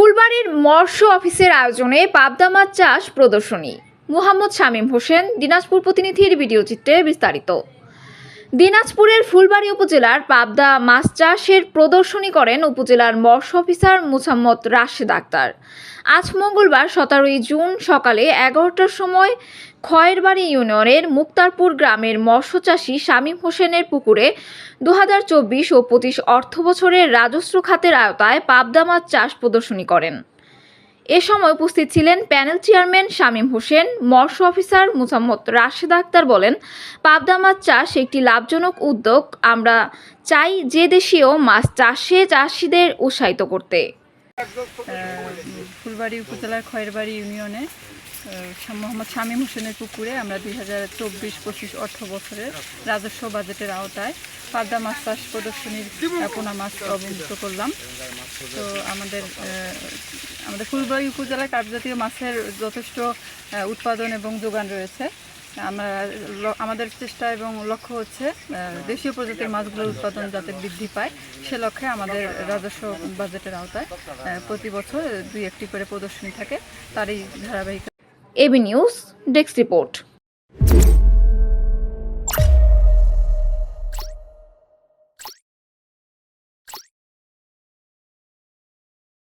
ফুলবাড়ির মৎস্য অফিসের আয়োজনে পাবদা মাছ চাষ প্রদর্শনী। মোহাম্মদ শামীম হোসেন, দিনাজপুর প্রতিনিধির ভিডিও চিত্রে বিস্তারিত। দিনাজপুরের ফুলবাড়ি উপজেলার পাবদা মাছ চাষের প্রদর্শনী করেন উপজেলার মৎস্য অফিসার মুসাম্মদ রাশেদ আক্তার। আজ মঙ্গলবার সতেরোই জুন সকালে এগারোটার সময় খয়েরবাড়ি ইউনিয়নের মুক্তারপুর গ্রামের মৎস্য চাষী শামীম হোসেনের পুকুরে দু হাজার চব্বিশ ও পঁচিশ অর্থ বছরের রাজস্ব খাতের আওতায় পাবদা মাছ চাষ প্রদর্শনী করেন। এ সময় উপস্থিত ছিলেন প্যানেল চেয়ারম্যান শামীম হোসেন, মৎস্য অফিসার মুসাম্মদ রাশেদ আক্তার বলেন, পাবদা মাছ চাষ একটি লাভজনক উদ্যোগ। আমরা চাই যে দেশীয় মাছ চাষে চাষিদের উৎসাহিত করতে। ফুলবাড়ি উপজেলার খয়েরবাড়ি ইউনিয়নে মোহাম্মদ শামীম হোসেনের পুকুরে আমরা দুই হাজার চব্বিশ, পঁচিশ, অর্থ বছরের রাজস্ব বাজেটের আওতায় পাবদা মাছ চাষ প্রদর্শনীর পোনা মাছ অবমুক্ত করলাম। তো আমাদের আমাদের ফুলবাড়ি উপজেলায় কার্যজাতীয় মাছের যথেষ্ট উৎপাদন এবং যোগান রয়েছে। আমরা আমাদের চেষ্টা এবং লক্ষ্য হচ্ছে দেশীয় প্রজাতির মাছগুলোর উৎপাদন যাতে বৃদ্ধি পায়, সে লক্ষ্যে আমাদের রাজস্ব বাজেটের আওতায় প্রতি বছর দুই একটি করে প্রদর্শনী থাকে, তারই ধারাবাহিক এবি নিউজ, ডেস্ক রিপোর্ট।